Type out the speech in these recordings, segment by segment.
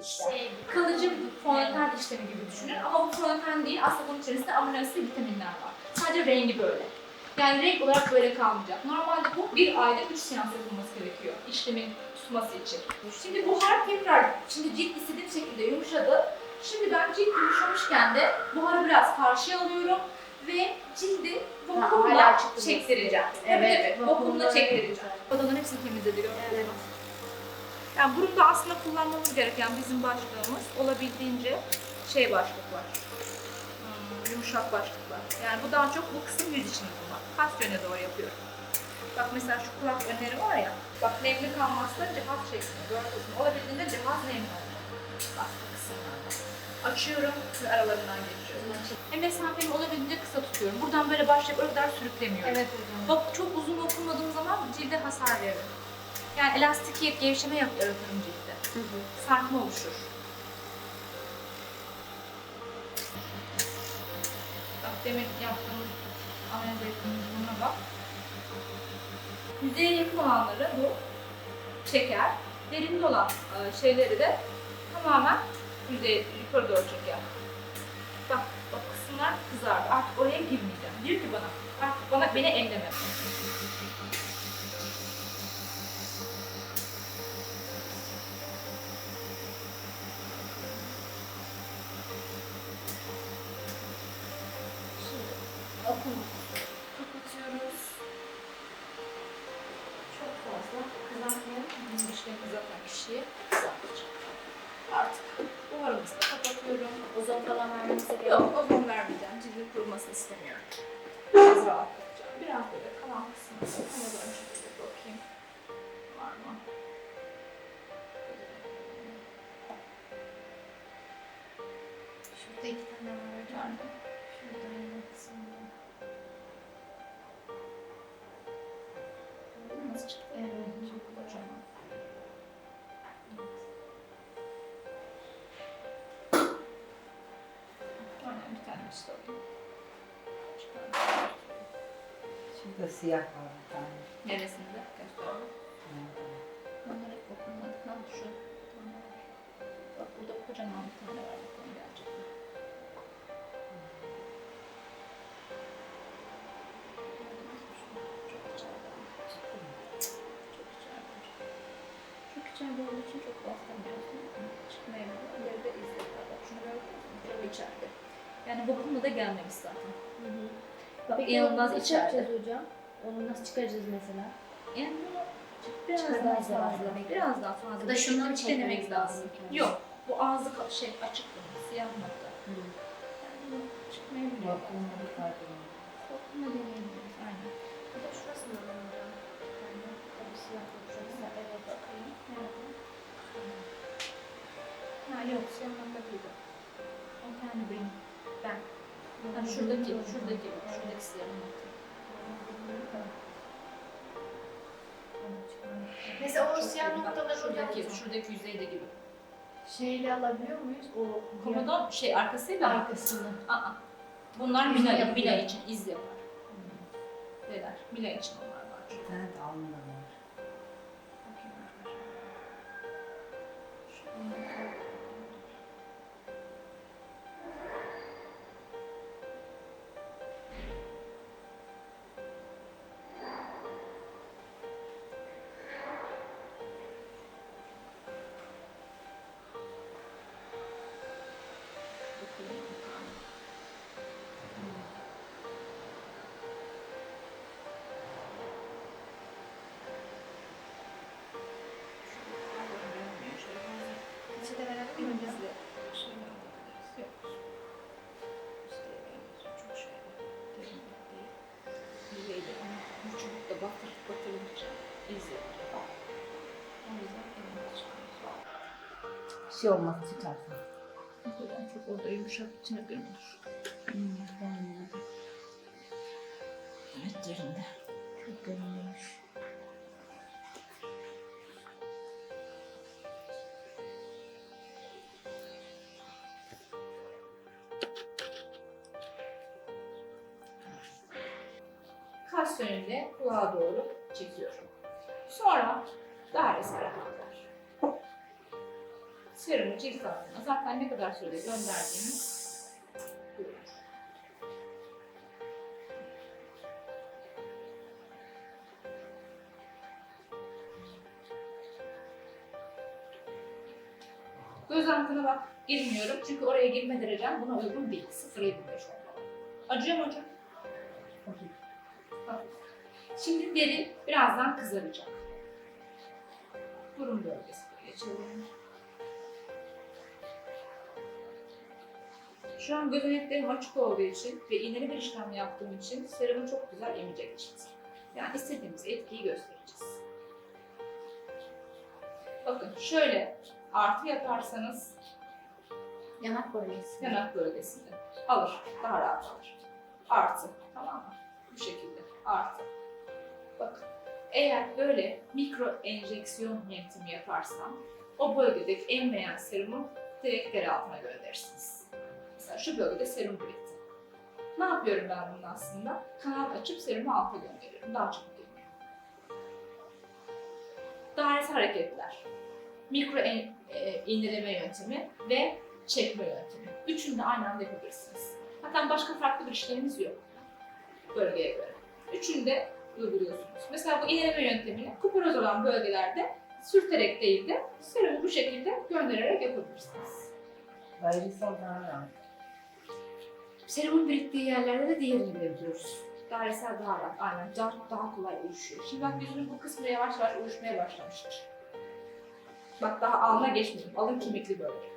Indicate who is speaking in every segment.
Speaker 1: işlem.
Speaker 2: Şey,
Speaker 1: Kalıcı bir fondöten işlemi gibi düşünün ama bu fondöten değil aslında bunun içerisinde amino asit vitaminler var. Sadece rengi böyle. Yani renk olarak böyle kalmayacak. Normalde bu bir ayda 3 seans yapılması gerekiyor işlemin tutması için. Şimdi buhar tekrar, şimdi cilt istediğim şekilde yumuşadı. Şimdi ben cilt yumuşamışken de buharı biraz karşıya alıyorum ve cildi vakumla çektireceğim.
Speaker 2: Evet,
Speaker 1: Evet,
Speaker 2: vakumla
Speaker 1: çektireceğim. Odanın hepsini temizledi
Speaker 2: Evet.
Speaker 1: Yani burunda aslında kullanmamız gereken bizim başlığımız olabildiğince şey başlıklar. Hmm, yumuşak başlıklar. Yani bu daha çok bu kısım yüz için kullan. Kas yöne doğru yapıyorum. Bak mesela şu kulak önleri var ya. Bak nemli kalmazsa cihaz şeklinde mü? Olabildiğince cihaz nemli olacak. Bak bu kısımlarda. Açıyorum ve aralarından geçiyorum. Ve mesafemi olabildiğince kısa tutuyorum. Buradan böyle başlayıp öyle kadar sürüklemiyorum.
Speaker 2: Evet hocam.
Speaker 1: Bak çok uzun dokunmadığım zaman cilde hasar verir. Yani elastikiyet, gevşeme yaratırım cilde. Sarkma oluşur. Bak demin yaptığımız, analiz ettiğimiz buna bak. Yüzeye yakın olanları bu çeker. Derinde olan e, şeyleri de tamamen yüzeye yukarı doğru çeker. Bak, bak kısımlar kızardı. Artık oraya girmeyeceğim. Diyor ki bana, artık bana beni elleme. Kapatıyoruz. Çok fazla kızartmayalım. Bizim işlemi kızartan kişiyi kızartacak. Artık buharımızı da kapatıyorum.
Speaker 2: Ozon falan vermemize gerek
Speaker 1: Yok, ozon vermeyeceğim. Cildin kurumasını istemiyorum. Biraz rahatlatacağım. Biraz böyle kalan kısmını sana şekilde bakayım. Var mı?
Speaker 2: Şurada iki tane var? Şurada yine kısımda.
Speaker 1: Çıkardım.
Speaker 3: Şurada siyah var bir tane.
Speaker 1: Neresinde? Göstereyim. Onları hep okunmadık. Ha şu. Bak burada kocaman bir tane var. Bakalım gerçekten. İçeride. Olduğu için çok bastırmıyorsun. Çıkmayabilir. İleride izlediler. Bak şunu gördün mü? Çok içeride. Yani vakumla da gelmemiş zaten. Bak
Speaker 2: Peki
Speaker 1: inanılmaz
Speaker 2: onu nasıl
Speaker 1: içeride.
Speaker 2: yapacağız hocam? Onu nasıl çıkaracağız mesela?
Speaker 1: Yani bunu biraz daha
Speaker 2: Çıkarmamız
Speaker 1: fazla,
Speaker 2: lazım.
Speaker 1: biraz daha fazla.
Speaker 2: Ya da şundan
Speaker 1: Denemek
Speaker 2: çekmemiz
Speaker 1: lazım.
Speaker 2: lazım.
Speaker 1: Yok, bu ağzı ka- şey açık bunun, siyah nokta. Yani bu çıkmayabiliyor.
Speaker 3: Vakumla bir karbon.
Speaker 1: Vakumla deneyebiliriz, aynen.
Speaker 2: Bir de şurasında mı hocam? Yani tabii siyah olacaksa evet.
Speaker 1: Bakayım, nerede? Ha yok, siyah nokta değil. O kendi benim. Ben. Ha, şuradaki, şuradaki, şuradaki siyah nokta.
Speaker 2: Mesela o siyah noktaları
Speaker 1: şuradaki, şuradaki yüzeyde gibi.
Speaker 2: şeyle alabiliyor muyuz? O
Speaker 1: Komodon şey arkasıyla mı?
Speaker 2: arkasını.
Speaker 1: Aa, bunlar Mila. Mila için iz yapar. Neler? Mila için onlar var.
Speaker 3: Bir tane de alnında var.
Speaker 1: Bakayım arkadaşlar.
Speaker 2: Peçete verelim mi hocam?
Speaker 1: Çubukta batır, batırınca izliyor. O yüzden elini çıkarıyor.
Speaker 3: Bir şey olmaz çıkarsın.
Speaker 1: O çok orada yumuşak içine görünür.
Speaker 3: Hmm, ben.
Speaker 1: Evet derinde.
Speaker 3: Çok görünüyormuş.
Speaker 1: Doğru çekiyorum. Sonra dairesel hareketler. Serumu cilt altına zaten ne kadar sürede gönderdiğimiz görülür. Göz altına bak girmiyorum çünkü oraya girme derecem buna uygun değil. 0.75 olmalı. Acıyor mu hocam? Şimdi deri birazdan kızaracak. Burun bölgesi geçelim. Şu an gözeneklerim açık olduğu için ve iğneli bir işlem yaptığım için serumu çok güzel emecek cilt. Yani istediğimiz etkiyi göstereceğiz. Bakın şöyle artı yaparsanız
Speaker 2: Yanak bölgesi.
Speaker 1: yanak bölgesinde alır. Daha rahat alır. Artı. Tamam mı? Bu şekilde. Artı. Bakın. Eğer böyle mikro enjeksiyon yöntemi yaparsam o bölgedeki emmeyen serumu direkt deri altına gönderirsiniz. Mesela şu bölgede serum birikti. Ne yapıyorum ben bunun aslında? Kanal açıp serumu alta gönderiyorum. Daha çabuk geliyor. Dairesel hareketler. Mikro en, e, indireme yöntemi ve çekme yöntemi. Üçünü de aynı anda yapabilirsiniz. Hatta başka farklı bir işleminiz yok bölgeye göre. Üçünü de uyguluyorsunuz. Mesela bu iğneleme yöntemini kuperoz olan bölgelerde sürterek değil de serumu bu şekilde göndererek yapabilirsiniz.
Speaker 3: Dairesel daha rahat.
Speaker 1: Serumun biriktiği yerlerde de diğerini de yapıyoruz. Dairesel daha rahat, aynen. Daha, daha kolay uyuşuyor. Şimdi bak yüzümün bu kısmı yavaş yavaş uyuşmaya başlamıştır. Bak daha alına geçmedim. Alın kemikli bölge.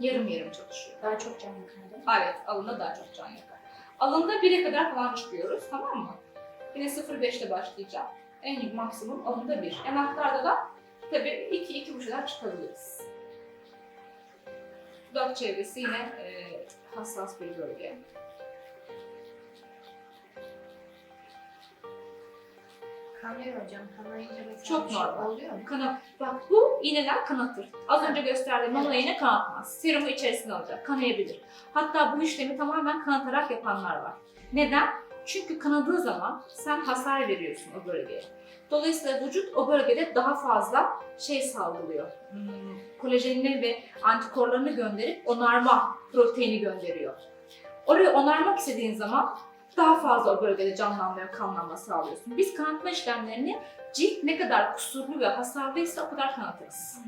Speaker 1: Yarım yarım çalışıyor.
Speaker 2: Daha çok can yakar.
Speaker 1: Evet, alında daha çok can yakar. Alında 1'e kadar falan çıkıyoruz, tamam mı? Yine 0.5'te başlayacağım. En iyi maksimum alında 1. Yanaklarda da tabii 2-2.5'lar çıkabiliriz. Dudak çevresi yine e, hassas bir bölge.
Speaker 2: Kanıyor hocam. Kanayınca mesela
Speaker 1: Çok
Speaker 2: bir şey
Speaker 1: normal.
Speaker 2: oluyor mu?
Speaker 1: Kanat. Bak bu iğneler kanatır. Az önce gösterdiğim nano iğne kanatmaz. Serumu içerisine alacak. Kanayabilir. Hatta bu işlemi tamamen kanatarak yapanlar var. Neden? Çünkü kanadığı zaman sen hasar veriyorsun o bölgeye. Dolayısıyla vücut o bölgede daha fazla şey salgılıyor. Hmm, kolajenini ve antikorlarını gönderip onarma proteini gönderiyor. Orayı onarmak istediğin zaman daha fazla o bölgede canlanma ve kanlanma sağlıyorsun. Biz kanatma işlemlerini cilt ne kadar kusurlu ve hasarlıysa o kadar kanatırız.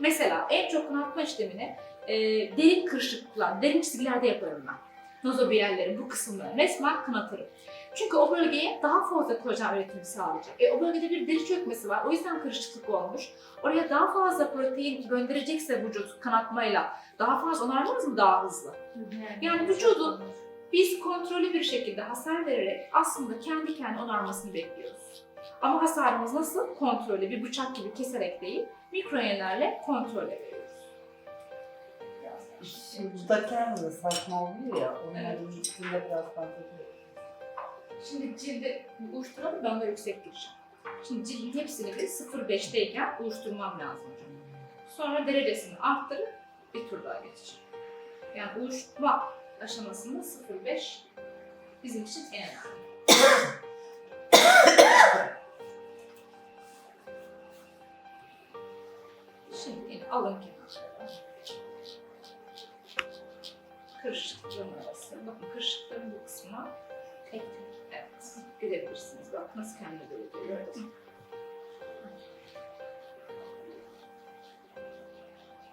Speaker 1: Mesela en çok kanatma işlemini e, derin kırışıklıklar, derin çizgilerde yaparım ben. Nozobiyellerin bu kısımları resmen kanatırım. Çünkü o bölgeye daha fazla kolajen üretimi sağlayacak. E, o bölgede bir deri çökmesi var. O yüzden kırışıklık olmuş. Oraya daha fazla protein gönderecekse vücut kanatmayla daha fazla onarmaz mı daha hızlı? Yani vücudun Biz kontrollü bir şekilde hasar vererek aslında kendi kendine onarmasını bekliyoruz. Ama hasarımız nasıl? Kontrollü, bir bıçak gibi keserek değil, mikro iğnelerle kontrolle
Speaker 3: dudakken de saçma oluyor ya. Onların
Speaker 1: Evet.
Speaker 3: üstünde biraz fazla.
Speaker 1: Şimdi cildi uyuşturalım, ben de yüksek gireceğim. Şimdi cildin hepsini bir 0.5'teyken uyuşturmam lazım hocam. Sonra derecesini arttırıp bir tur daha geçeceğim. Yani uyuşturma aşamasında 0.5 bizim için en önemli. Şimdi alın kenarları. Kırışıkların arası. Bakın kırışıkların bu kısmına
Speaker 2: Tek tek.
Speaker 1: Evet, görebilirsiniz. Bak nasıl kendine göre görüyor.
Speaker 2: Evet.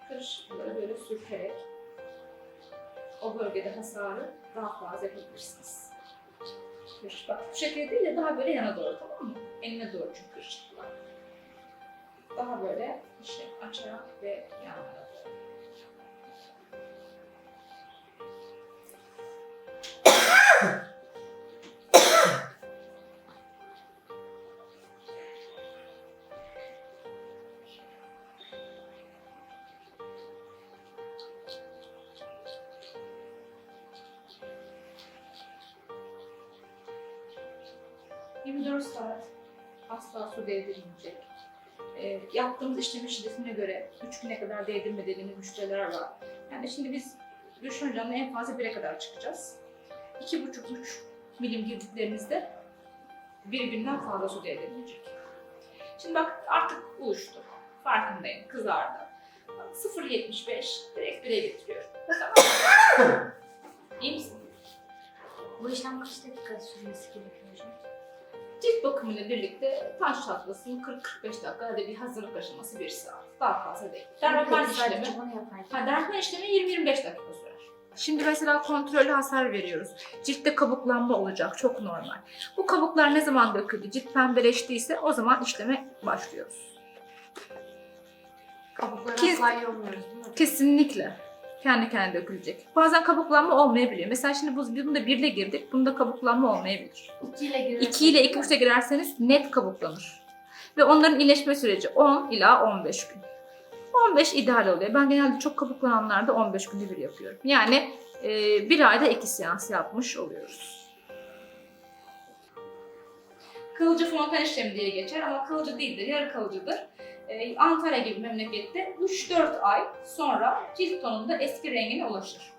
Speaker 1: Kırışıkları böyle sürterek o bölgede hasarı daha fazla yapabilirsiniz. Kırış, bak bu şekilde değil de daha böyle yana doğru tamam mı? Eline doğru çünkü kırışıklar. Daha böyle işte açarak ve yanlara 24 saat asla su değdirilmeyecek. E, yaptığımız işlemin şiddetine göre 3 güne kadar değdirme dediğimiz müşteriler var. Yani şimdi biz düşün canlı en fazla 1'e kadar çıkacağız. 2,5-3 milim girdiklerimizde birbirinden fazla su devrilecek. Şimdi bak artık uyuştu. Farkındayım. Kızardı. Bak 0.75 direkt 1'e getiriyorum. Tamam. İyi misin?
Speaker 2: Bu işlem kaç dakika sürmesi gerekiyor hocam?
Speaker 1: Cilt bakımıyla birlikte taş çatlasın 40-45 dakika hadi bir hazırlık aşaması 1 saat. Daha fazla değil. Dermapen
Speaker 2: Peki,
Speaker 1: işlemi, ha, dermapen işlemi 20-25 dakika sürer. Şimdi mesela kontrollü hasar veriyoruz. Ciltte kabuklanma olacak. Çok normal. Bu kabuklar ne zaman döküldü? Cilt pembeleştiyse o zaman işleme başlıyoruz.
Speaker 2: Kabukları
Speaker 1: Kes-
Speaker 2: asla yormuyoruz değil mi?
Speaker 1: Kesinlikle. Kendi kendine dökülecek. Bazen kabuklanma olmayabiliyor. Mesela şimdi bu, bunda 1 ile girdik. Bunda kabuklanma olmayabilir.
Speaker 2: 2 ile giriyoruz.
Speaker 1: 2 ile 2 3'e girerseniz net kabuklanır. Ve onların iyileşme süreci 10 ila 15 gün. 15 ideal oluyor. Ben genelde çok kabuklananlarda 15 günde bir yapıyorum. Yani e, bir ayda iki seans yapmış oluyoruz. Kalıcı fontan işlemi diye geçer ama kalıcı değildir, yarı kalıcıdır. E, Antalya gibi memlekette 3-4 ay sonra cilt tonunda eski rengine ulaşır.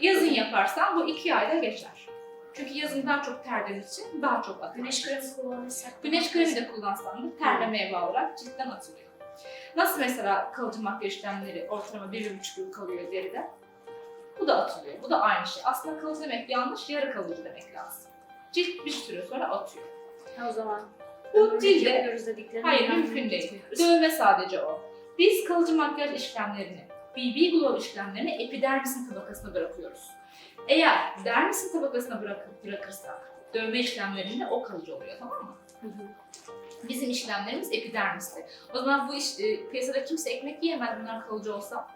Speaker 1: Yazın yaparsan bu 2 ayda geçer. Çünkü yazın daha çok terlediğimiz için daha çok akar.
Speaker 2: Güneş kremi kullanırsak.
Speaker 1: Güneş kremi de kullansan da terlemeye bağlı olarak ciltten atılıyor. Nasıl mesela kalıcı makyaj işlemleri ortalama 1-1,5 yıl kalıyor deride. Bu da atılıyor. Bu da aynı şey. Aslında kalıcı demek yanlış, yarı kalıcı demek lazım. Cilt bir süre sonra atıyor.
Speaker 2: O zaman.
Speaker 1: Bu cilde- Hayır mümkün değil. Dövme sadece o. Biz kalıcı makyaj işlemlerini, BB Glow işlemlerini epidermisin tabakasına bırakıyoruz. Eğer dermisin tabakasına bırak, bırakırsak dövme işlemlerinde o kalıcı oluyor tamam mı?
Speaker 2: Hı hı.
Speaker 1: Bizim işlemlerimiz epidermisti. O zaman bu iş, e, piyasada kimse ekmek yiyemez bunlar kalıcı olsa.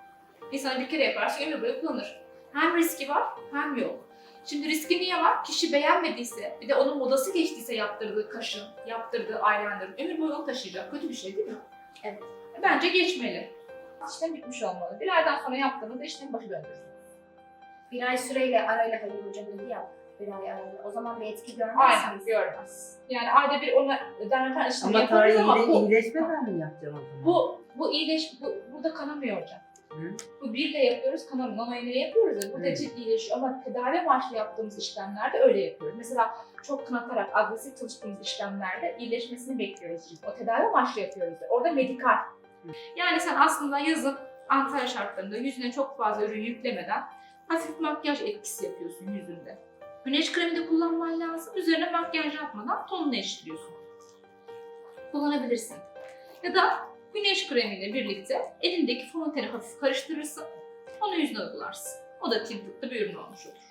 Speaker 1: İnsan bir kere yaparsa ömür boyu kullanır. Hem riski var hem yok. Şimdi riski niye var? Kişi beğenmediyse, bir de onun modası geçtiyse yaptırdığı kaşın, yaptırdığı eyeliner'ın ömür boyu onu taşıyacak. Kötü bir şey değil mi?
Speaker 2: Evet.
Speaker 1: Bence geçmeli. İşlem bitmiş olmalı. Bir aydan sonra yaptığınızda işlemi başı döndürürsünüz.
Speaker 2: Bir ay süreyle arayla Halil hocam dedi ya. Bir ay arayla. O zaman bir etki
Speaker 1: Aynen
Speaker 2: görmezsiniz.
Speaker 1: görmez. Yani ayda bir ona dermapen işlemi
Speaker 3: Ama
Speaker 1: ama
Speaker 3: tarihi
Speaker 1: bu,
Speaker 3: iyileşmeden mi yapacağım o zaman?
Speaker 1: bu, bu iyileş, bu, burada kanamıyor hocam.
Speaker 3: Hı?
Speaker 1: Bu bir de yapıyoruz, kanama, nano iğne yapıyoruz ya, burada
Speaker 3: Hı.
Speaker 1: cilt iyileşiyor ama tedavi amaçlı yaptığımız işlemlerde öyle yapıyoruz. Mesela çok kanatarak, agresif çalıştığımız işlemlerde iyileşmesini bekliyoruz. O tedavi amaçlı yapıyoruz. ya, Orada medikal. Yani sen aslında yazın Antalya şartlarında yüzüne çok fazla ürün yüklemeden hafif makyaj etkisi yapıyorsun yüzünde. Güneş kremi de kullanman lazım. Üzerine makyaj yapmadan tonunu eşitliyorsun. Kullanabilirsin. Ya da güneş kremiyle birlikte elindeki fonteni hafif karıştırırsın. Onu yüzüne uygularsın. O da tintıklı bir ürün olmuş olur.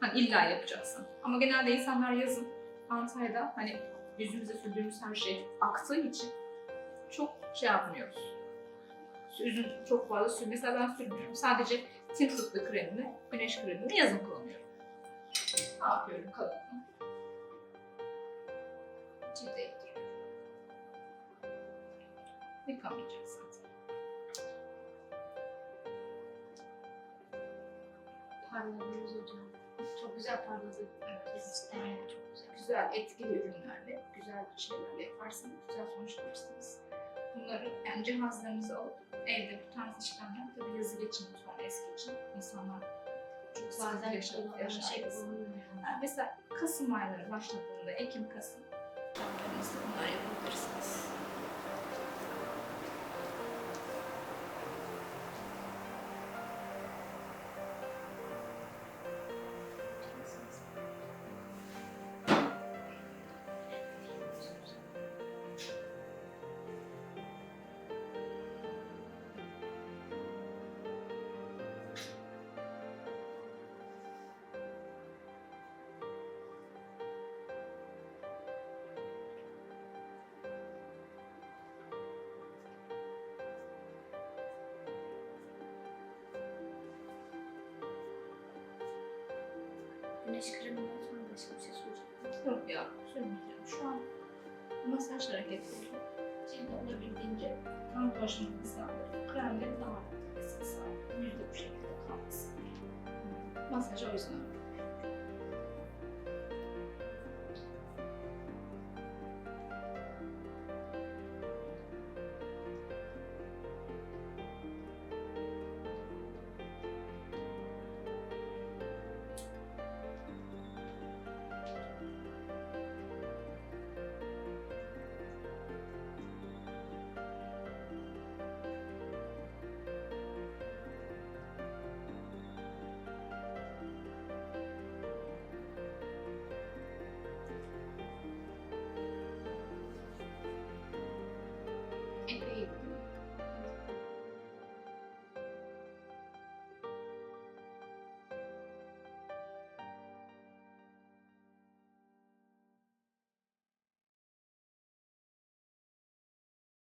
Speaker 1: Hani illa yapacaksın. Ama genelde insanlar yazın Antalya'da hani yüzümüze sürdüğümüz her şey aktığı için çok şey yapmıyoruz. Ürün çok fazla sür. Mesela ben sürmüyorum. Sadece tintıklı kremimi, güneş kremimi yazın kullanıyorum. Ne yapıyorum kalanını? Cilde ekliyorum. Yıkamayacak zaten.
Speaker 2: Parladınız hocam. Çok güzel parladı.
Speaker 1: Evet.
Speaker 2: Cidden çok güzel.
Speaker 1: Güzel, etkili ürünlerle, güzel şeylerle yaparsanız güzel sonuç alırsınız. Bunları yani cihazlarınızı alıp evde bu tarz işlemler tabii yazı geçin lütfen es geçin. İnsanlar çok
Speaker 2: Bazen
Speaker 1: yaşa-
Speaker 2: kullanılan şey.
Speaker 1: Yani mesela Kasım ayları başladığında, Ekim, Kasım işlemlerinizde bunlar yapabilirsiniz.
Speaker 2: Güneş kreminden sonra başka bir şey soracağım.
Speaker 1: Yok ya, sürmeyeceğim. Şu an masaj hareketleri cilde olabildiğince kan dolaşımı hızlandırır. Kremleri daha kısa. Yüzde bu şekilde kalmasın. Masaj o yüzden.